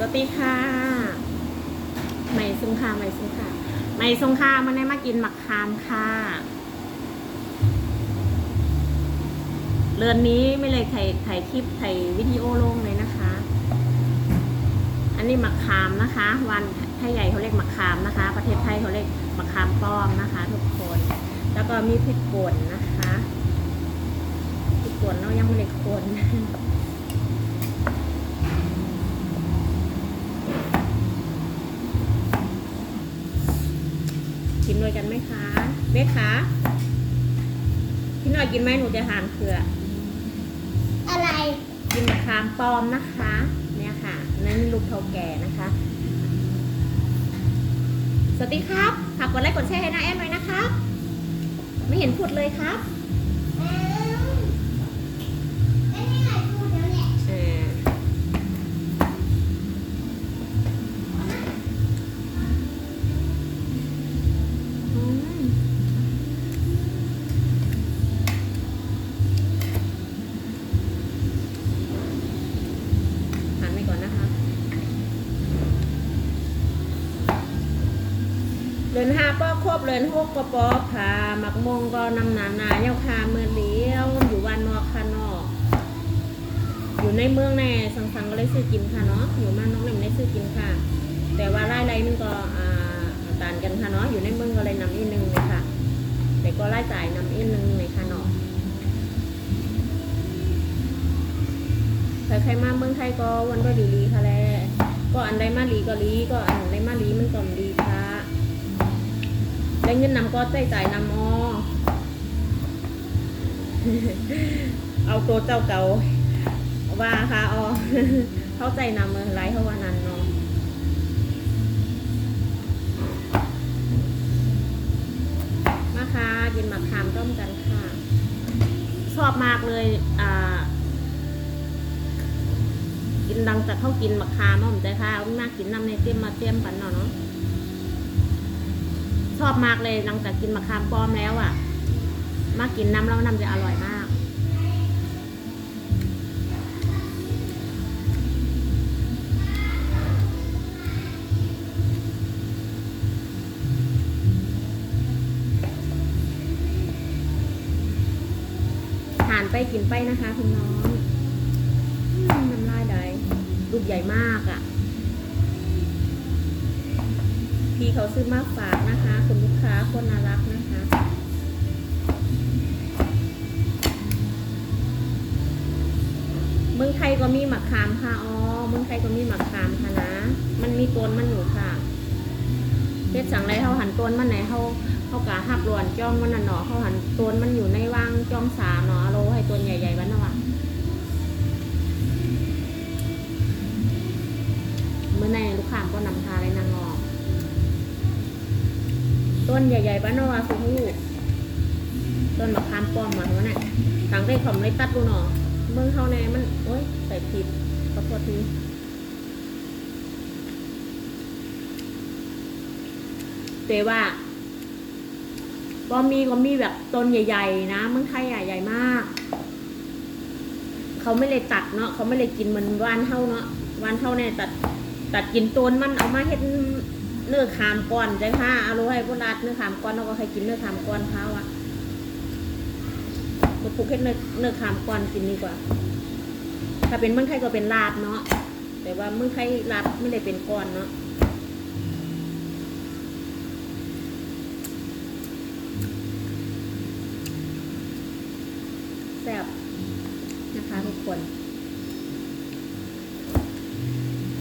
สวัสดีค่ะใหม่ซุงค่ะใหม่ซุงค่ะใหม่ซุงค่ะมันได้มากินหมักคามค่ะ เรือนนี้ไม่เลยถ่ายถ่ายคลิปถ่ายวิดีโอลงเลยนะคะ อันนี้หมักคามนะคะ วันไทยใหญ่เขาเรียกหมักคามนะคะ ประเทศไทยเขาเรียกหมักคามป้อมนะคะ ทุกคน แล้วก็มีพริกป่นนะคะพริกป่นเรายังไม่ได้คน นด้วยกันไหมคะเบสคะพี่หน่อยกินไหมหนูจะหานเผื่ออะไรกินมะขามปลอมนะคะ เนี่ยค่ะนั่นลูกเท่าแก่นะคะ สวัสดีครับฝากกดไลค์กดแชร์ให้น้าแอนหน่อยนะครับ ไม่เห็นพูดเลยครับ เดินหกก็ปอพาหมักมงก็นำหนาหนาเย้าคาเมือเลี้ยวอยู่วันนอกค่ะนอก อยู่ในเมืองแน่สังสังก็เลยซื้อกินค่ะเนาะอยู่บ้านน้องเล่มได้ซื้อกินค่ะ แต่ว่าไล่ไรนึงก็อ่าต่างกันค่ะเนาะอยู่ในเมืองก็เลยนำอีกนึงเลยค่ะ แต่ก็ไล่จ่ายนำอีกนึงเลยค่ะเนาะใครๆมาเมืองไทยก็วันก็ดีลีค่ะแลก็อันใดมาลีก็ลีก็อันใดมาลีมันก็ดีค่ะ ได้เงินนำก็ใจจ่ายนำอเอาตัวเจ้าเก่าว่าค่ะอ๋อเข้าใจนำเมือไรเขาว่านั้นเนาะมาค่ะกินหมักขามต้มกันค่ะ ชอบมากเลย อ่า กินดังจากเขากินหมักขามเนาะผมใจค่ะมากกินน้ำในเตี้ยมมาเตี้ยมกันเนาะเนาะ ชอบมากเลยหลังจากกินมักขามป้อมแล้วอะ่ะ มากินน้ำแล้วน้ำจะอร่อยมาก ทานไปกินไปนะคะคุณน้องน้ำลายได้ลูกใหญ่มากอะ่ะ พี่เขาซื้อมาฝากนะคะ คุณลูกค้าคนน่ารักนะคะเมืองไทยก็มีหมักขามค่ะอ๋อเมืองไทยก็มีหมักขามค่ะนะ มันมีต้นมันอยู่ค่ะเฮ็ดสั่งไรเขาหันต้นมันไหนเขาเขากะหับหลวนจ้องมันน่ะเนาะเขาหันต้นมันอยู่ในว่างจ้องสามเนาะเอาโลให้ต้นใหญ่ๆบ้านนาะว่ะเมื่อในลูกค้าก็นำทาเลยนางงอ ต้นใหญ่ๆบ้านนาะว่ะคุณลูกต้นมะขามป้อมมาหัวเนี่ยทางได้ขอมเลยตัดดูเนาะเมืองเขาแน่มัน โอ๊ยใส่ผิดขอโทษทีแต่ว่าก็มีก็มีแบบต้นใหญ่ ๆ นะเมืองไทยอะใหญ่มาก เขาไม่เลยตัดเนาะเขาไม่เลยกินเหมือนวานเท่าเนาะวานเท่าเนี่ยตัด ตัดกินต้นมันเอามาเฮ็ด เนื้อขามก้อนใจค่ะเอาลูให้พวกรัดเนื้อขามก้อนเราก็ให้กินเนื้อขามก้อนเขาอะมาปลูกให้เนื้อเนื้อขามก้อนกินดีกว่า ถ้าเป็นเมืองไทยก็เป็นลาบเนาะแต่ว่าเมืองไทยลาบไม่ได้เป็นก้อนเนาะ แซ่บนะคะทุกคน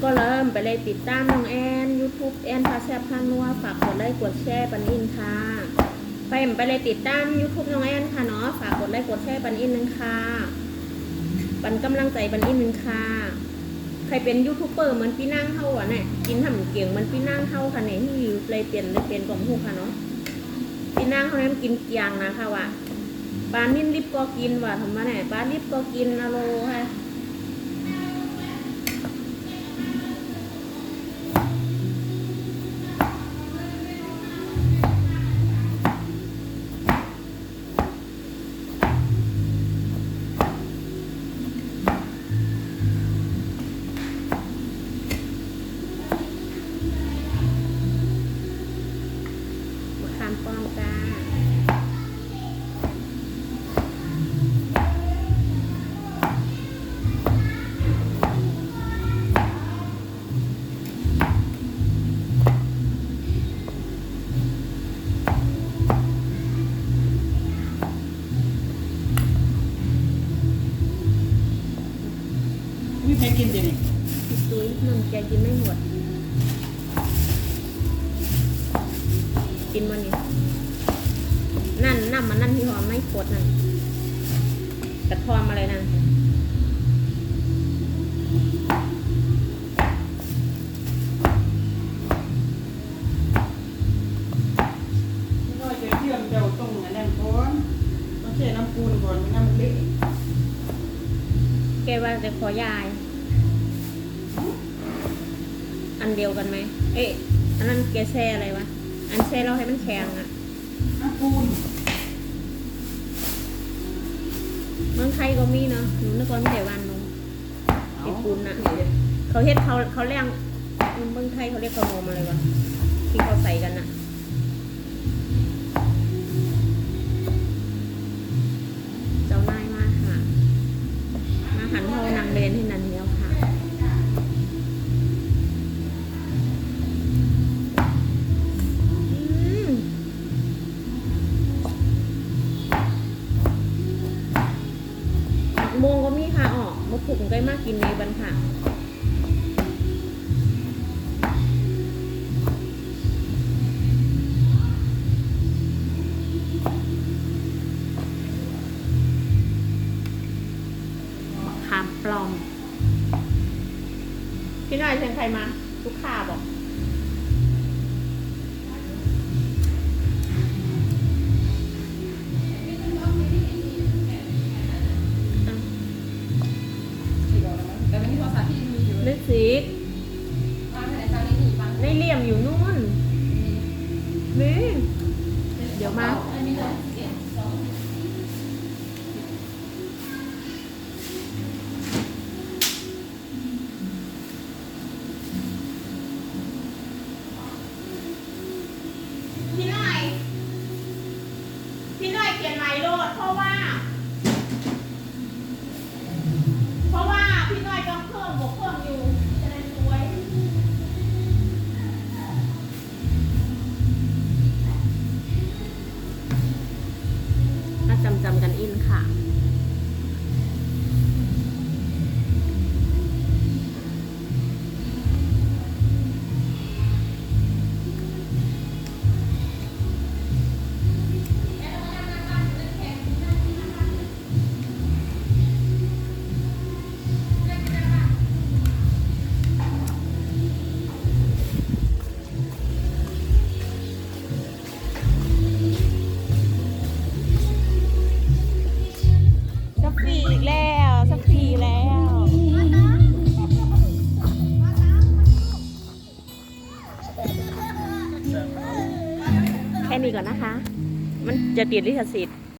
ก็เริ่มไปเลยติดตามน้องแอน YouTube แอนพาแซบพานัวฝากกดไลค์กดแชร์ปันอินค่ะไปไปเลยติดตาม YouTube น้องแอนค่ะเนาะฝากกดไลค์กดแชร์ปันอินหนึ่งค่ะปันกำลังใจปันอินหนึ่งค่ะใครเป็นยูทูบเบอร์เหมือนพี่นั่งเฮาอะเนี่ยกินทำเก่งเหมือนพี่นั่งเฮาค่ะเนี่ยที่เลยเปลี่ยนเลยเปลี่ยนกล่องหูค่ะเนาะพี่นั่งเขาเนี่ยมันกินเกียงนะคะว่ะปลานิ่มลิบก็กินว่ะทำไมเนี่ยปลาลิบก็กินอะโลค่ะ นมแกกินไม่หมด กินวันนี้ นั่นน้ำมันนั่นที่หอมไม่โคตรนั่นกระทอมอะไรนั่นไม่ว่าจะเชื่อมเจ้าตรงอันนั้นก่อนต้องใช้น้ำปูนก่อนไม่น้ำมันเละแกว่าจะขอยาย อันเดียวกันไหม เอ๊ะ อันนั้นแกแช่อะไรวะ อันแช่เราให้มันแข็งอะน้ำปูนเมืองไทยก็มีเนาะหนูนึกว่าไม่ได้วันเนอะเห็ดปูนน่ะเขาเฮ็ดเขาเขาเรียกเมืองไทยเขาเรียกขนมอะไรวะที่เขาใส่กันน่ะเจ้านายมาค่ะมาหันเฮานางเรนให้นัน ใครมา ลูกค้าบอกอะกี่ดอกแล้วมั้งแต่ไม่มีโทรศัพท์ที่มีอยู่นึกสิวางไหนตอนนี้หนีบ้างในเหลี่ยมอยู่นู่นนี่เดี๋ยวมา อันนี้เลยเจ็ดสอง พี่น้อย พี่น้อยเขียนหมายโลด เพราะว่า จะติดลิขสิทธิ์